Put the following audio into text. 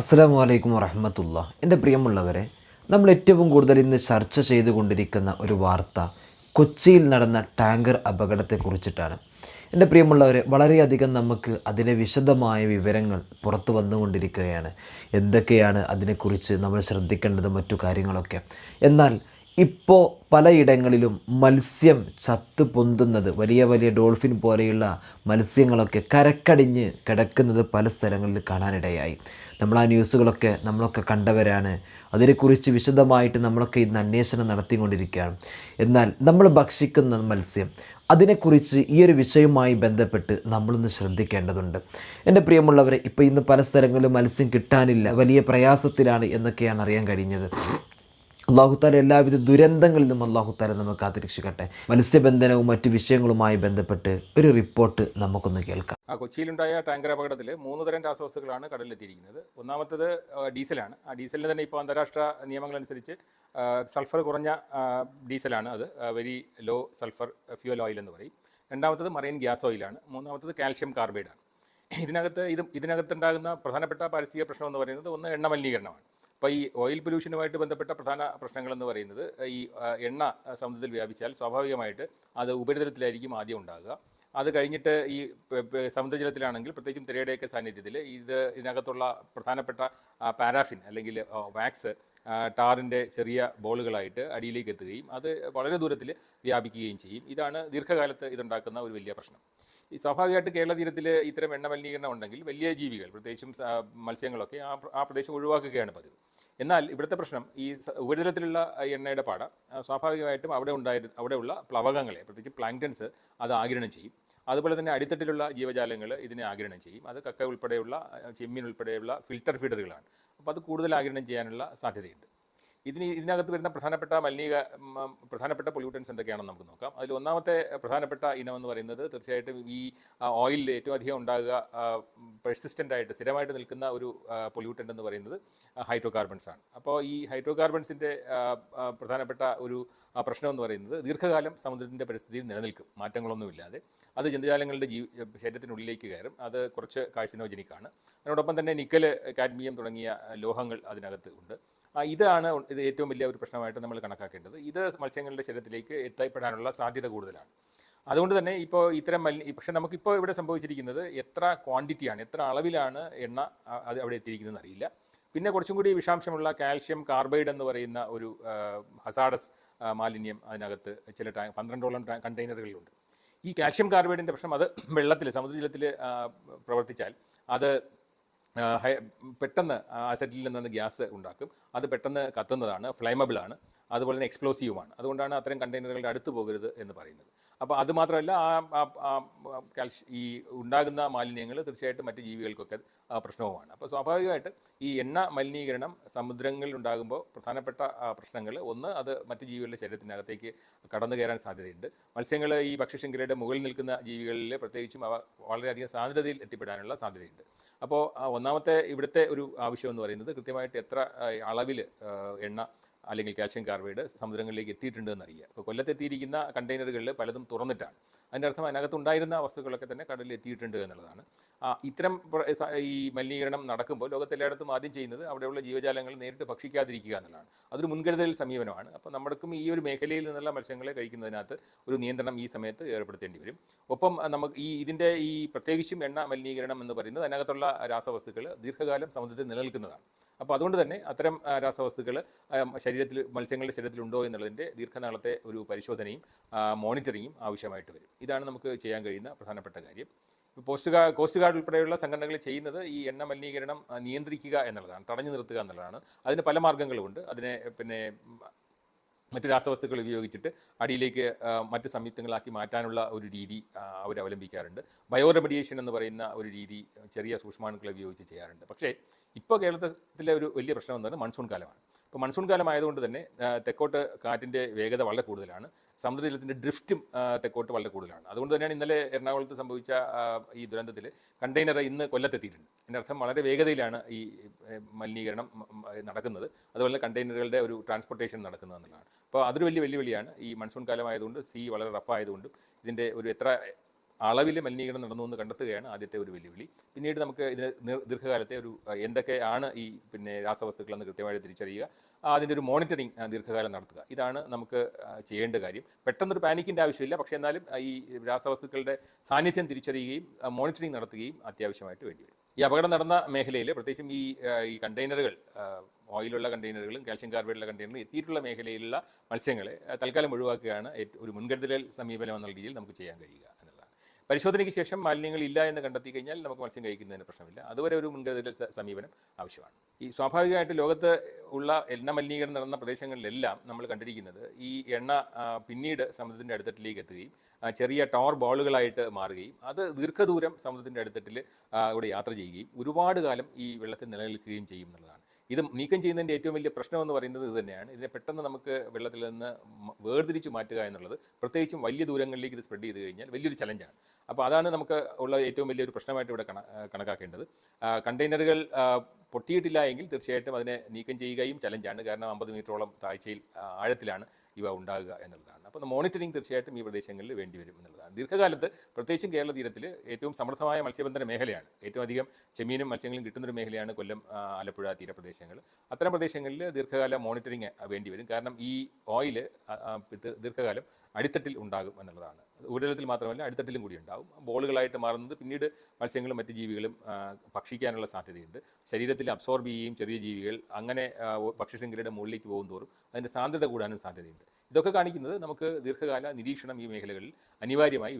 അസ്സാം വലൈക്കും വറഹമത്തുള്ള. എന്റെ പ്രിയമുള്ളവരെ നമ്മൾ ഏറ്റവും കൂടുതൽ ഇന്ന് ചർച്ച ചെയ്തുകൊണ്ടിരിക്കുന്ന ഒരു വാർത്ത കൊച്ചിയിൽ നടന്ന ടാങ്കർ അപകടത്തെക്കുറിച്ചിട്ടാണ്. എന്റെ പ്രിയമുള്ളവരെ വളരെയധികം നമുക്ക് അതിലെ വിശദമായ വിവരങ്ങൾ പുറത്തു വന്നുകൊണ്ടിരിക്കുകയാണ്. എന്തൊക്കെയാണ് അതിനെക്കുറിച്ച് നമ്മൾ ശ്രദ്ധിക്കേണ്ടത് മറ്റു കാര്യങ്ങളൊക്കെ. എന്നാൽ ഇപ്പോൾ പലയിടങ്ങളിലും മത്സ്യം ചത്തു പൊന്തുന്നത് വലിയ വലിയ ഡോൾഫിൻ പോലെയുള്ള മത്സ്യങ്ങളൊക്കെ കരക്കടിഞ്ഞ് കിടക്കുന്നത് പല സ്ഥലങ്ങളിൽ കാണാനിടയായി. നമ്മൾ ആ ന്യൂസുകളൊക്കെ നമ്മളൊക്കെ കണ്ടവരാണ്. അതിനെക്കുറിച്ച് വിശദമായിട്ട് നമ്മളൊക്കെ ഇന്ന് അന്വേഷണം നടത്തിക്കൊണ്ടിരിക്കുകയാണ്. എന്നാൽ നമ്മൾ ഭക്ഷിക്കുന്ന മത്സ്യം അതിനെക്കുറിച്ച് ഈ ഒരു വിഷയവുമായി ബന്ധപ്പെട്ട് നമ്മളൊന്ന് ശ്രദ്ധിക്കേണ്ടതുണ്ട്. എന്റെ പ്രിയമുള്ളവരെ ഇപ്പോൾ ഇന്ന് പല സ്ഥലങ്ങളിലും മത്സ്യം കിട്ടാനില്ല വലിയ പ്രയാസത്തിലാണ് എന്നൊക്കെയാണ് അറിയാൻ കഴിഞ്ഞത്. അള്ളാഹുത്താല എല്ലാവിധ ദുരന്തങ്ങളിൽ നിന്നും അള്ളാഹുത്താല നമുക്ക് കാത്തിരക്ഷിക്കട്ടെ. മത്സ്യബന്ധനവും മറ്റു വിഷയങ്ങളുമായി ബന്ധപ്പെട്ട് ഒരു റിപ്പോർട്ട് നമുക്കൊന്ന് കേൾക്കാം. ആ കൊച്ചിയിലുണ്ടായ ടാങ്കർ അപകടത്തിൽ മൂന്ന് തരം രാസവസ്തുക്കളാണ് കടലിലെത്തിയിരിക്കുന്നത്. ഒന്നാമത്തത് ഡീസലാണ്. ആ ഡീസലിന് തന്നെ ഇപ്പോൾ അന്താരാഷ്ട്ര നിയമങ്ങളനുസരിച്ച് സൾഫർ കുറഞ്ഞ ഡീസലാണ് അത്. Very low sulphur fuel oil എന്ന് പറയും. രണ്ടാമത്തത് മറൈൻ ഗ്യാസ് ഓയിലാണ്. മൂന്നാമത്തത് കാൽഷ്യം കാർബൈഡാണ്. ഇതിനകത്ത് ഇത് ഇതിനകത്തുണ്ടാകുന്ന പ്രധാനപ്പെട്ട പാരിസ്ഥിതിക പ്രശ്നം എന്ന് പറയുന്നത് ഒന്ന് എണ്ണ മലിനീകരണമാണ് അപ്പോൾ ഈ ഓയിൽ പൊല്യൂഷനുമായിട്ട് ബന്ധപ്പെട്ട പ്രധാന പ്രശ്നങ്ങളെന്ന് പറയുന്നത് ഈ എണ്ണ സമുദ്രത്തിൽ വ്യാപിച്ചാൽ സ്വാഭാവികമായിട്ട് അത് ഉപരിതലത്തിലായിരിക്കും ആദ്യം ഉണ്ടാകുക. അത് കഴിഞ്ഞിട്ട് ഈ സമുദ്രജലത്തിലാണെങ്കിൽ പ്രത്യേകിച്ചും തിരയുടെയൊക്കെ സാന്നിധ്യത്തിൽ ഇത് ഇതിനകത്തുള്ള പ്രധാനപ്പെട്ട പാരാഫിൻ അല്ലെങ്കിൽ വാക്സ് ടാറിന്റെ ചെറിയ ബോളുകളായിട്ട് അടിയിലേക്ക് എത്തുകയും അത് വളരെ ദൂരത്തിൽ വ്യാപിക്കുകയും ചെയ്യും. ഇതാണ് ദീർഘകാലത്ത് ഇതുണ്ടാക്കുന്ന ഒരു വലിയ പ്രശ്നം. ഈ സ്വാഭാവികമായിട്ട് കേരള തീരത്തിൽ ഇത്തരം എണ്ണ മലിനീകരണം ഉണ്ടെങ്കിൽ വലിയ ജീവികൾ പ്രത്യേകിച്ചും മത്സ്യങ്ങളൊക്കെ ആ ആ പ്രദേശം ഒഴിവാക്കുകയാണ് പതിവ്. എന്നാൽ ഇവിടുത്തെ പ്രശ്നം ഈ ഉപരിതലത്തിലുള്ള എണ്ണയുടെ പാട സ്വാഭാവികമായിട്ടും അവിടെ ഉണ്ടായിരുന്ന അവിടെയുള്ള പ്ലവകങ്ങളെ പ്രത്യേകിച്ച് പ്ലാങ്ടൻസ് അത് ആഗിരണം ചെയ്യും. അതുപോലെ തന്നെ അടിത്തട്ടിലുള്ള ജീവജാലങ്ങൾ ഇതിനെ ആഗിരണം ചെയ്യും. അത് കക്ക ഉൾപ്പെടെയുള്ള ചെമ്മീൻ ഉൾപ്പെടെയുള്ള ഫിൽട്ടർ ഫീഡറുകളാണ് അപ്പോൾ അത് കൂടുതൽ ആഗിരണം ചെയ്യാനുള്ള സാധ്യതയുണ്ട്. ഇതിന് ഇതിനകത്ത് വരുന്ന പ്രധാനപ്പെട്ട മലിനീക പ്രധാനപ്പെട്ട പൊല്യൂട്ടൻസ് എന്തൊക്കെയാണെന്ന് നമുക്ക് നോക്കാം. അതിൽ ഒന്നാമത്തെ പ്രധാനപ്പെട്ട ഇനം എന്ന് പറയുന്നത് തീർച്ചയായിട്ടും ഈ ഓയിലിൽ ഏറ്റവും അധികം ഉണ്ടാകുക പെർസിസ്റ്റന്റ് ആയിട്ട് സ്ഥിരമായിട്ട് നിൽക്കുന്ന ഒരു പൊല്യൂട്ടന്റ് എന്ന് പറയുന്നത് ഹൈഡ്രോ കാർബൺസ് ആണ്. അപ്പോൾ ഈ ഹൈഡ്രോ കാർബൺസിന്റെ പ്രധാനപ്പെട്ട ഒരു പ്രശ്നം എന്ന് പറയുന്നത് ദീർഘകാലം സമുദ്രത്തിന്റെ പരിസ്ഥിതിയിൽ നിലനിൽക്കും മാറ്റങ്ങളൊന്നുമില്ലാതെ. അത് ജന്തുജാലങ്ങളുടെ ജീവി ശരീരത്തിനുള്ളിലേക്ക് കയറും അത് കുറച്ച് കാഴ്ചനോജനിക്കാണ്. അതിനോടൊപ്പം തന്നെ നിക്കൽ കാഡ്മിയം തുടങ്ങിയ ലോഹങ്ങൾ അതിനകത്ത് ഉണ്ട്. ഇതാണ് ഇത് ഏറ്റവും വലിയ ഒരു പ്രശ്നമായിട്ട് നമ്മൾ കണക്കാക്കേണ്ടത്. ഇത് മത്സ്യങ്ങളുടെ ശരീരത്തിലേക്ക് എത്തപ്പെടാനുള്ള സാധ്യത കൂടുതലാണ്. അതുകൊണ്ട് തന്നെ ഇപ്പോൾ ഇത്തരം മലി പക്ഷേ നമുക്കിപ്പോൾ ഇവിടെ സംഭവിച്ചിരിക്കുന്നത് എത്ര ക്വാണ്ടിറ്റിയാണ് എത്ര അളവിലാണ് എണ്ണ അത് അവിടെ എത്തിയിരിക്കുന്നതെന്ന് അറിയില്ല. പിന്നെ കുറച്ചും കൂടി വിഷാംശമുള്ള കാൽഷ്യം കാർബൈഡ് എന്ന് പറയുന്ന ഒരു ഹസാഡസ് മാലിന്യം അതിനകത്ത് ചില ടാങ്ക് പന്ത്രണ്ടോളം ടാ- കണ്ടെയ്നറുകളിലുണ്ട്. ഈ കാൽഷ്യം കാർബൈഡിന്റെ പ്രശ്നം അത് വെള്ളത്തിൽ സമുദ്രജലത്തിൽ പ്രവർത്തിച്ചാൽ അത് പെട്ടെന്ന് അസറ്റിൽ നിന്ന് ഗ്യാസ് ഉണ്ടാക്കും. അത് പെട്ടെന്ന് കത്തുന്നതാണ് ഫ്ലൈമബിൾ ആണ് അതുപോലെ തന്നെ എക്സ്പ്ലോസീവുമാണ് അതുകൊണ്ടാണ് അത്തരം കണ്ടെയ്നറുകളുടെ അടുത്ത് പോകരുത് എന്ന് പറയുന്നത്. അപ്പോൾ അത് മാത്രമല്ല ആ കാൽഷ്യ ഈ ഉണ്ടാകുന്ന മാലിന്യങ്ങൾ തീർച്ചയായിട്ടും മറ്റ് ജീവികൾക്കൊക്കെ പ്രശ്നവുമാണ്. അപ്പോൾ സ്വാഭാവികമായിട്ട് ഈ എണ്ണ മലിനീകരണം സമുദ്രങ്ങളിൽ ഉണ്ടാകുമ്പോൾ പ്രധാനപ്പെട്ട പ്രശ്നങ്ങൾ ഒന്ന് അത് മറ്റ് ജീവികളുടെ ശരീരത്തിനകത്തേക്ക് കടന്നു കയറാൻ സാധ്യതയുണ്ട്. മത്സ്യങ്ങൾ ഈ ഭക്ഷ്യശൃംഖലയുടെ മുകളിൽ നിൽക്കുന്ന ജീവികളിൽ പ്രത്യേകിച്ചും അവ വളരെയധികം സാന്ദ്രതയിൽ എത്തിപ്പെടാനുള്ള സാധ്യതയുണ്ട്. അപ്പോൾ ഒന്നാമത്തെ ഇവിടുത്തെ ഒരു ആവശ്യം എന്ന് പറയുന്നത് കൃത്യമായിട്ട് എത്ര അളവിൽ എണ്ണ അല്ലെങ്കിൽ കാൽഷ്യം കാർബൈഡ് സമുദ്രങ്ങളിലേക്ക് എത്തിയിട്ടുണ്ട് എന്നറിയുക. ഇപ്പോൾ കൊല്ലത്തെത്തിയിരിക്കുന്ന കണ്ടെയ്നറുകളിൽ പലതും തുറന്നിട്ടാണ്. അതിന്റെ അർത്ഥം അതിനകത്ത് ഉണ്ടായിരുന്ന വസ്തുക്കളൊക്കെ തന്നെ കടലിൽ എത്തിയിട്ടുണ്ട് എന്നുള്ളതാണ് ഇത്തരം ഈ മലിനീകരണം നടക്കുമ്പോൾ ലോകത്തെല്ലായിടത്തും ആദ്യം ചെയ്യുന്നത് അവിടെയുള്ള ജീവജാലങ്ങൾ നേരിട്ട് ഭക്ഷിക്കാതിരിക്കുക എന്നുള്ളതാണ്. അതൊരു മുൻകരുതൽ സമീപനമാണ്. അപ്പോൾ നമ്മൾക്കും ഈ ഒരു മേഖലയിൽ നിന്നുള്ള മത്സ്യങ്ങളെ കഴിക്കുന്നതിനകത്ത് ഒരു നിയന്ത്രണം ഈ സമയത്ത് ഏർപ്പെടുത്തേണ്ടി വരും. ഒപ്പം നമുക്ക് ഈ ഇതിന്റെ ഈ പ്രത്യേകിച്ചും എണ്ണ മലിനീകരണം എന്ന് പറയുന്നത് അതിനകത്തുള്ള രാസവസ്തുക്കൾ ദീർഘകാലം സമുദ്രത്തിൽ നിലനിൽക്കുന്നതാണ്. അപ്പോൾ അതുകൊണ്ട് തന്നെ അത്തരം രാസവസ്തുക്കൾ ശരീരത്തിൽ മത്സ്യങ്ങളുടെ ശരീരത്തിലുണ്ടോ എന്നുള്ളതിന്റെ ദീർഘനാളത്തെ ഒരു പരിശോധനയും മോണിറ്ററിങ്ങും ആവശ്യമായിട്ട് വരും. ഇതാണ് നമുക്ക് ചെയ്യാൻ കഴിയുന്ന പ്രധാനപ്പെട്ട കാര്യം. പോസ്റ്റ് ഗാർഡ് കോസ്റ്റ് ഗാർഡ് ഉൾപ്പെടെയുള്ള സംഘടനകൾ ചെയ്യുന്നത് ഈ എണ്ണ മലിനീകരണം നിയന്ത്രിക്കുക എന്നുള്ളതാണ് തടഞ്ഞു നിർത്തുക എന്നുള്ളതാണ്. അതിന് പല മാർഗങ്ങളുമുണ്ട് അതിനെ പിന്നെ മറ്റ് രാസവസ്തുക്കൾ ഉപയോഗിച്ചിട്ട് അടിയിലേക്ക് മറ്റ് സംയുക്തങ്ങളാക്കി മാറ്റാനുള്ള ഒരു രീതി അവർ അവലംബിക്കാറുണ്ട്. ബയോ റെമഡിയേഷൻ എന്ന് പറയുന്ന ഒരു രീതി ചെറിയ സൂക്ഷ്മാണുക്കളെ ഉപയോഗിച്ച് ചെയ്യാറുണ്ട്. പക്ഷേ ഇപ്പോൾ കേരളത്തിലെ ഒരു വലിയ പ്രശ്നം എന്ന് പറയുന്നത് മൺസൂൺ കാലമാണ്. ഇപ്പോൾ മൺസൂൺ കാലമായതുകൊണ്ട് തന്നെ തെക്കോട്ട് കാറ്റിന്റെ വേഗത വളരെ കൂടുതലാണ്. സമുദ്രജലത്തിന്റെ ഡ്രിഫ്റ്റും തെക്കോട്ട് വളരെ കൂടുതലാണ്. അതുകൊണ്ട് തന്നെയാണ് ഇന്നലെ എറണാകുളത്ത് സംഭവിച്ച ഈ ദുരന്തത്തിൽ കണ്ടെയ്നർ ഇന്ന് കൊല്ലത്തെത്തിയിട്ടുണ്ട്. എന്റെ അർത്ഥം വളരെ വേഗതയിലാണ് ഈ മലിനീകരണം നടക്കുന്നത്. അതുപോലെ കണ്ടെയ്നറുകളുടെ ഒരു ട്രാൻസ്പോർട്ടേഷൻ നടക്കുന്നത് എന്നുള്ളതാണ്. അപ്പോൾ അതൊരു വലിയ വെല്ലുവിളിയാണ് ഈ മൺസൂൺ കാലമായതുകൊണ്ട് സീ വളരെ റഫായതുകൊണ്ടും ഇതിന്റെ ഒരു എത്ര അളവിൽ മലിനീകരണം നടന്നു എന്ന് കണ്ടെത്തുകയാണ് ആദ്യത്തെ ഒരു വെല്ലുവിളി. പിന്നീട് നമുക്ക് ഇതിന് ദീർഘകാലത്തെ ഒരു എന്തൊക്കെയാണ് ഈ പിന്നെ രാസവസ്തുക്കളെന്ന് കൃത്യമായിട്ട് തിരിച്ചറിയുക അതിന്റെ ഒരു മോണിറ്ററിംഗ് ദീർഘകാലം നടത്തുക. ഇതാണ് നമുക്ക് ചെയ്യേണ്ട കാര്യം. പെട്ടെന്നൊരു പാനിക്കിന്റെ ആവശ്യമില്ല. പക്ഷേ എന്നാലും ഈ രാസവസ്തുക്കളുടെ സാന്നിധ്യം തിരിച്ചറിയുകയും മോണിറ്ററിംഗ് നടത്തുകയും അത്യാവശ്യമായിട്ട് വേണ്ടിവരും ഈ അപകടം നടന്ന മേഖലയിൽ പ്രത്യേകിച്ചും ഈ ഈ കണ്ടെയ്നറുകൾ ഓയിലുള്ള കണ്ടെയ്നറുകളും കാൽഷ്യം കാർബൈഡുള്ള കണ്ടെയ്നറും എത്തിയിട്ടുള്ള മേഖലയിലുള്ള മത്സ്യങ്ങളെ തൽക്കാലം ഒഴിവാക്കുകയാണ് ഒരു മുൻകരുതൽ സമീപനം എന്നുള്ള രീതിയിൽ നമുക്ക് ചെയ്യാൻ കഴിയുക. പരിശോധനയ്ക്ക് ശേഷം മാലിന്യങ്ങൾ ഇല്ല എന്ന് കണ്ടെത്തി കഴിഞ്ഞാൽ നമുക്ക് മത്സ്യം കഴിക്കുന്നതിന് പ്രശ്നമില്ല. അതുവരെ ഒരു മുൻകരുതൽ സമീപനം ആവശ്യമാണ്. ഈ സ്വാഭാവികമായിട്ട് ലോകത്ത് ഉള്ള എണ്ണ മലിനീകരണം നടന്ന പ്രദേശങ്ങളിലെല്ലാം നമ്മൾ കണ്ടിരിക്കുന്നത് ഈ എണ്ണ പിന്നീട് സമുദ്രത്തിന്റെ അടുത്തട്ടിലേക്ക് എത്തുകയും ചെറിയ ടോർ ബോളുകളായിട്ട് മാറുകയും അത് ദീർഘദൂരം സമുദ്രത്തിന്റെ അടുത്തട്ടിൽ ഇവിടെ യാത്ര ചെയ്യുകയും ഒരുപാട് കാലം ഈ വെള്ളത്തിൽ നിലനിൽക്കുകയും ചെയ്യും എന്നുള്ളതാണ്. ഇത് നീക്കം ചെയ്യുന്നതിന്റെ ഏറ്റവും വലിയ പ്രശ്നം എന്ന് പറയുന്നത് ഇത് തന്നെയാണ്. ഇതിനെ പെട്ടെന്ന് നമുക്ക് വെള്ളത്തിൽ നിന്ന് വേർതിരിച്ച് മാറ്റുക എന്നുള്ളത് പ്രത്യേകിച്ചും വലിയ ദൂരങ്ങളിലേക്ക് ഇത് സ്പ്രെഡ് ചെയ്ത് കഴിഞ്ഞാൽ വലിയൊരു ചലഞ്ചാണ് അപ്പോൾ അതാണ് നമുക്ക് ഉള്ള ഏറ്റവും വലിയൊരു പ്രശ്നമായിട്ട് ഇവിടെ കണ കണക്കാക്കേണ്ടത്. കണ്ടെയ്നറുകൾ പൊട്ടിയിട്ടില്ല എങ്കിൽ തീർച്ചയായിട്ടും അതിനെ നീക്കം ചെയ്യുകയും ചലഞ്ചാണ് കാരണം അമ്പത് മീറ്ററോളം താഴ്ചയിൽ ആഴത്തിലാണ് ഇവ ഉണ്ടാകുക എന്നുള്ളതാണ്. അപ്പോൾ മോണിറ്ററിംഗ് തീർച്ചയായിട്ടും ഈ പ്രദേശങ്ങളിൽ വേണ്ടിവരും എന്നുള്ളതാണ്. ദീർഘകാലത്ത് പ്രത്യേകിച്ചും കേരള തീരത്തിൽ ഏറ്റവും സമൃദ്ധമായ മത്സ്യബന്ധന മേഖലയാണ്. ഏറ്റവും അധികം ചെമ്മീനും മത്സ്യങ്ങളും കിട്ടുന്നൊരു മേഖലയാണ് കൊല്ലം ആലപ്പുഴ തീരപ്രദേശങ്ങൾ. അത്തരം പ്രദേശങ്ങളിൽ ദീർഘകാല മോണിറ്ററിംഗ് വേണ്ടിവരും കാരണം ഈ ഓയിൽ ദീർഘകാലം അടിത്തട്ടിൽ ഉണ്ടാകും എന്നുള്ളതാണ്. ഉപരിതലത്തിൽ മാത്രമല്ല അടിത്തട്ടിലും കൂടി ഉണ്ടാകും. ബോളുകളായിട്ട് മാറുന്നത് പിന്നീട് മത്സ്യങ്ങളും മറ്റ് ജീവികളും ഭക്ഷിക്കാനുള്ള സാധ്യതയുണ്ട്. ശരീരത്തിൽ അബ്സോർബ് ചെയ്യുകയും ചെറിയ ജീവികൾ അങ്ങനെ ഭക്ഷ്യശൃംഖലയുടെ മുകളിലേക്ക് പോകും തോറും അതിന്റെ സാന്ദ്രത കൂടാനും സാധ്യതയുണ്ട്. ഇതൊക്കെ കാണിക്കുന്നത് നമുക്ക് ദീർഘകാല നിരീക്ഷണം ഈ മേഖലകളിൽ അനിവാര്യമായി വേണ്ടി